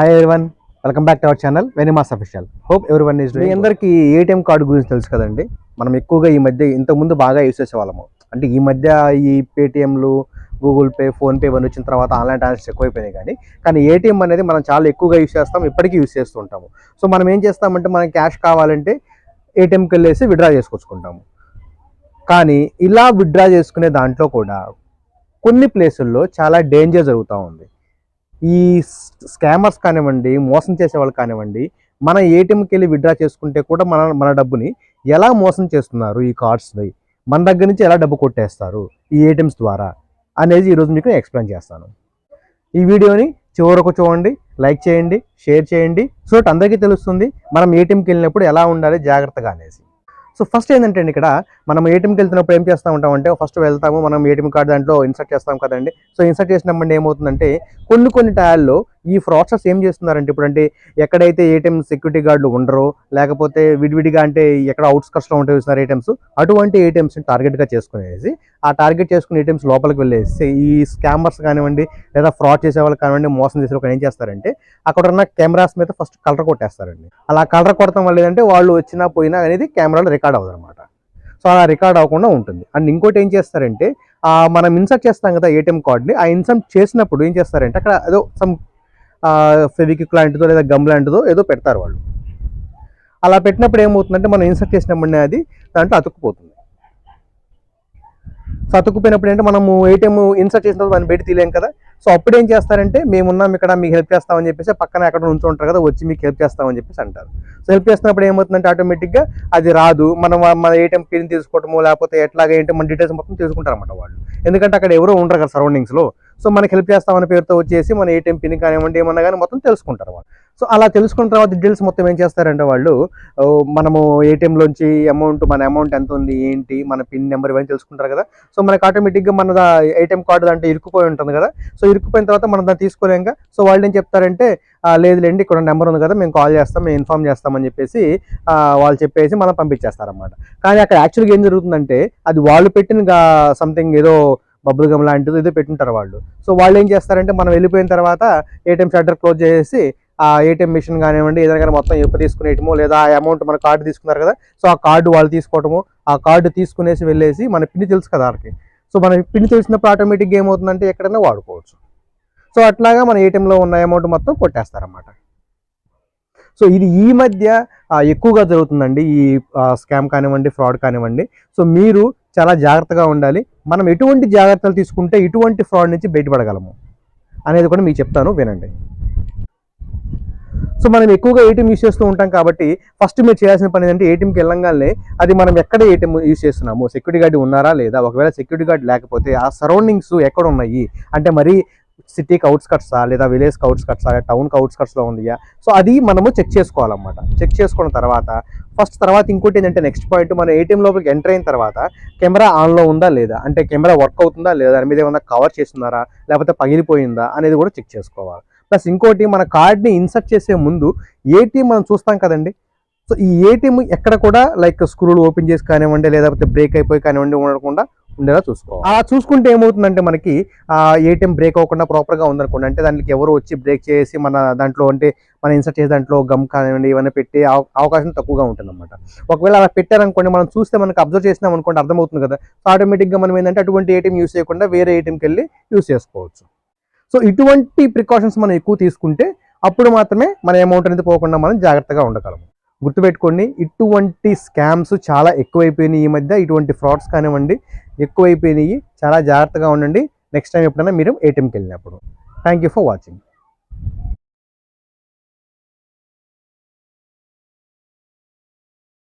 Hi everyone welcome back to our channel వెనిమాస్ official hope everyone is మీ అందరికీ ATM card గురించి తెలుసు కదండి. మనం ఎక్కువగా ఈ మధ్య ఇంతకుముందు బాగా యూస్ చేసేవాళ్ళము. అంటే ఈ మధ్య ఈ పేటిఎంలు గూగుల్ పే ఫోన్పే ఇవన్నీ వచ్చిన తర్వాత ఆన్లైన్ ట్రాన్సాక్షన్ ఎక్కువైపోయినాయి కానీ కానీ ఏటీఎం అనేది మనం చాలా ఎక్కువగా యూస్ చేస్తాం ఇప్పటికీ యూస్ చేస్తూ ఉంటాము. సో మనం ఏం చేస్తామంటే మనం క్యాష్ కావాలంటే ఏటీఎంకి వెళ్ళేసి విడ్రా చేసుకొచ్చుకుంటాము. కానీ ఇలా విడ్రా చేసుకునే దాంట్లో కూడా కొన్ని ప్లేసుల్లో చాలా డేంజర్ జరుగుతూ ఉంది. ఈ స్కామర్స్ కానివ్వండి మోసం చేసే వాళ్ళు కానివ్వండి మన ఏటీఎంకి వెళ్ళి విత్డ్రా చేసుకుంటే కూడా మన మన డబ్బుని ఎలా మోసం చేస్తున్నారు ఈ కార్డ్స్ని? మన దగ్గర నుంచి ఎలా డబ్బు కొట్టేస్తారు ఈ ఏటీఎంస్ ద్వారా అనేది ఈరోజు మీకు ఎక్స్ప్లెయిన్ చేస్తాను. ఈ వీడియోని చివరకు చూడండి లైక్ చేయండి షేర్ చేయండి. సో అందరికీ తెలుస్తుంది మనం ఏటీఎంకి వెళ్ళినప్పుడు ఎలా ఉండాలి జాగ్రత్తగా అనేసి. సో ఫస్ట్ ఏంటంటే ఇక్కడ మనం ఏటీఎంకి వెళ్తున్నప్పుడు ఏం చేస్తూ అంటే ఫస్ట్ వెళ్తాము మనం ఏటీఎం కార్డు దాంట్లో ఇన్సర్ట్ చేస్తాం కదండి. సో ఇన్సర్ట్ చేసినప్పుడు ఏమవుతుందంటే కొన్ని కొన్ని టయాల్లో ఈ ఫ్రాడ్స్టర్స్ ఏం చేస్తున్నారంటే ఇప్పుడు అంటే ఎక్కడైతే ఏటీఎం సెక్యూరిటీ గార్డులు ఉండరో లేకపోతే విడివిడిగా అంటే ఎక్కడ అవుట్స్కట్స్లో ఉంటాయి చూస్తున్నారు ఏటీఎంస్ అటువంటి ఏటీఎంస్ని టార్గెట్గా చేసుకునేసి ఆ టార్గెట్ చేసుకునే ఏటీఎంస్ లోపలికి వెళ్ళేసి ఈ స్కామర్స్ కానివ్వండి లేదా ఫ్రాడ్ చేసే వాళ్ళు కానివ్వండి మోసం చేసే వాళ్ళు ఏం చేస్తారంటే అక్కడ ఉన్న కెమెరాస్ మీద ఫస్ట్ కలర్ కొట్టేస్తారండి. అలా కలర్ కొడతాం వల్ల ఏంటంటే వాళ్ళు వచ్చినా పోయినా అనేది కెమెరాలో రికార్డ్ అవ్వదు అనమాట సో అలా రికార్డ్ అవ్వకుండా ఉంటుంది. అండ్ ఇంకోటి ఏం చేస్తారంటే మనం ఇన్సర్ట్ చేస్తాం కదా ఏటీఎం కార్డ్ని ఆ ఇన్సర్ట్ చేసినప్పుడు ఏం చేస్తారంటే అక్కడ ఏదో సమ్ ఫెవిక్విక్ లాంటిదో లేదా గమ్ లాంటిదో ఏదో పెడతారు వాళ్ళు. అలా పెట్టినప్పుడు ఏమవుతుందంటే మనం ఇన్సర్ట్ చేసినప్పుడు అది దాంట్లో అతుక్కుపోతుంది. సో అతుక్కుపోయినప్పుడు ఏంటంటే మనము ఏటీఎం ఇన్సర్ట్ చేసినప్పుడు మనం పెట్టి తీయలేం కదా సో అప్పుడు ఏం చేస్తారంటే మేమున్నాం ఇక్కడ మీకు హెల్ప్ చేస్తామని చెప్పేసి పక్కన ఎక్కడ నుంచి ఉంటారు కదా వచ్చి మీకు హెల్ప్ చేస్తామని చెప్పేసి అంటారు. సో హెల్ప్ చేస్తున్నప్పుడు ఏమవుతుందంటే ఆటోమేటిక్గా అది రాదు. మనం మన ఏటీఎం పిన్ తీసుకోవటము లేకపోతే ఎట్లాగా ఏంటి మన డీటెయిల్స్ మొత్తం తీసుకుంటారు అన్నమాట వాళ్ళు. ఎందుకంటే అక్కడ ఎవరో ఉండరు కదా సరౌండింగ్స్లో సో మనకి హెల్ప్ చేస్తామని పేరుతో వచ్చేసి మన ఏటీఎం పిన్ కానివ్వండి ఏమన్నా కానీ మొత్తం తెలుసుకుంటారు వాళ్ళు. సో అలా తెలుసుకున్న తర్వాత డీటెయిల్స్ మొత్తం ఏం చేస్తారంటే వాళ్ళు మనము ఏటీఎంలోంచి అమౌంట్ మన అమౌంట్ ఎంత ఉంది ఏంటి మన పిన్ నెంబర్ ఇవన్నీ తెలుసుకుంటారు కదా. సో మనకి ఆటోమేటిక్గా మన ఏటీఎం కార్డు దాంట్లో ఇరుక్కుపోయి ఉంటుంది కదా. సో ఇరుక్కుపోయిన తర్వాత మనం దాన్ని తీసుకోలేక సో వాళ్ళు ఏం చెప్తారంటే లేదు లేదులేండి ఇక్కడ నెంబర్ ఉంది కదా మేము కాల్ చేస్తాం మేము ఇన్ఫామ్ చేస్తామని చెప్పేసి వాళ్ళు చెప్పేసి మనం పంపించేస్తారన్నమాట. కానీ అక్కడ యాక్చువల్గా ఏం జరుగుతుందంటే అది వాళ్ళు పెట్టిన సంథింగ్ ఏదో బబుల్ గమ్ లాంటిది ఇది పెట్టుంటారు వాళ్ళు. సో వాళ్ళు ఏం చేస్తారంటే మనం వెళ్ళిపోయిన తర్వాత ఏటీఎం షట్టర్ క్లోజ్ చేసేసి ఆ ఏటీఎం మిషన్ కానివ్వండి ఏదైనా కానీ మొత్తం ఎప్పు తీసుకునేయటము లేదా ఆ అమౌంట్ మన కార్డు తీసుకున్నారు కదా సో ఆ కార్డు వాళ్ళు తీసుకోవటము ఆ కార్డు తీసుకునేసి వెళ్ళేసి మన పిన్ తెలుసు కదా వాళ్ళకి సో మన పిన్ తెలిసినప్పుడు ఆటోమేటిక్గా ఏమవుతుందంటే ఎక్కడైనా వాడుకోవచ్చు. సో అట్లాగా మన ఏటీఎంలో ఉన్న అమౌంట్ మొత్తం కొట్టేస్తారన్నమాట. సో ఇది ఈ మధ్య ఎక్కువగా జరుగుతుందండి ఈ స్కామ్ కానివ్వండి ఫ్రాడ్ కానివ్వండి. సో మీరు చాలా జాగ్రత్తగా ఉండాలి. మనం ఎటువంటి జాగ్రత్తలు తీసుకుంటే ఇటువంటి ఫ్రాడ్ నుంచి బయటపడగలము అనేది కూడా మీకు చెప్తాను వినండి. సో మనం ఎక్కువగా ఏటీఎం యూస్ చేస్తూ ఉంటాం కాబట్టి ఫస్ట్ మీరు చేయాల్సిన పని ఏంటంటే ఏటీఎంకి వెళ్ళంగానే అది మనం ఎక్కడ ఏటీఎం యూస్ చేస్తున్నాము? సెక్యూరిటీ గార్డ్ ఉన్నారా లేదా? ఒకవేళ సెక్యూరిటీ గార్డ్ లేకపోతే ఆ సరౌండింగ్స్ ఎక్కడ ఉన్నాయి? అంటే మరి సిటీకి అవుట్స్కట్సా లేదా విలేజ్కి అవుట్స్కట్సా లేదా టౌన్కి అవుట్స్కట్స్లో ఉందియా సో అది మనము చెక్ చేసుకోవాలన్నమాట. చెక్ చేసుకున్న తర్వాత ఫస్ట్ తర్వాత ఇంకోటి ఏంటంటే నెక్స్ట్ పాయింట్ మనం ఏటీఎం లోపలికి ఎంటర్ అయిన తర్వాత కెమెరా ఆన్లో ఉందా లేదా? అంటే కెమెరా వర్క్ అవుతుందా లేదా? దాని మీద ఏమన్నా కవర్ చేస్తున్నారా? లేకపోతే పగిలిపోయిందా? అనేది కూడా చెక్ చేసుకోవాలి. ప్లస్ ఇంకోటి మన కార్డ్ని ఇన్సర్ట్ చేసే ముందు ఏటీఎం మనం చూస్తాం కదండి. సో ఈ ఏటీఎం ఎక్కడ కూడా లైక్ స్క్రూలు ఓపెన్ చేసి కానివ్వండి లేకపోతే బ్రేక్ అయిపోయి కానివ్వండి ఉండకుండా ఉండేలా చూసుకోవాలి అలా చూసుకుంటే ఏమవుతుందంటే మనకి ఆ ఏటీఎం బ్రేక్ అవ్వకుండా ప్రాపర్గా ఉందనుకోండి అంటే దానికి ఎవరు వచ్చి బ్రేక్ చేసి మన దాంట్లో అంటే మనం ఇన్సర్ట్ చేసే దాంట్లో గమ్ కానివ్వండి ఇవన్నీ పెట్టే అవ- అవకాశం తక్కువగా ఉంటుంది అనమాట ఒకవేళ అలా పెట్టారనుకోండి మనం చూస్తే మనకి అబ్జర్వ్ చేసినాం అనుకోండి అర్థమవుతుంది కదా. సో ఆటోమేటిక్గా మనం ఏంటంటే అటువంటి ఏటీఎం యూస్ చేయకుండా వేరే ఏటీఎంకి వెళ్ళి యూస్ చేసుకోవచ్చు. సో ఇటువంటి ప్రికాషన్స్ మనం ఎక్కువ తీసుకుంటే అప్పుడు మాత్రమే మన అమౌంట్ అనేది పోకుండా మనం జాగ్రత్తగా ఉండగలము. గుర్తుపెట్టుకోండి ఇటువంటి స్కామ్స్ చాలా ఎక్కువైపోయినాయి ఈ మధ్య. ఇటువంటి ఫ్రాడ్స్ కానివ్వండి ఎక్కువైపోయినాయి. చాలా జాగ్రత్తగా ఉండండి. నెక్స్ట్ టైం ఎప్పుడైనా మీరు ఏటీఎంకి వెళ్ళినప్పుడు. Thank you for watching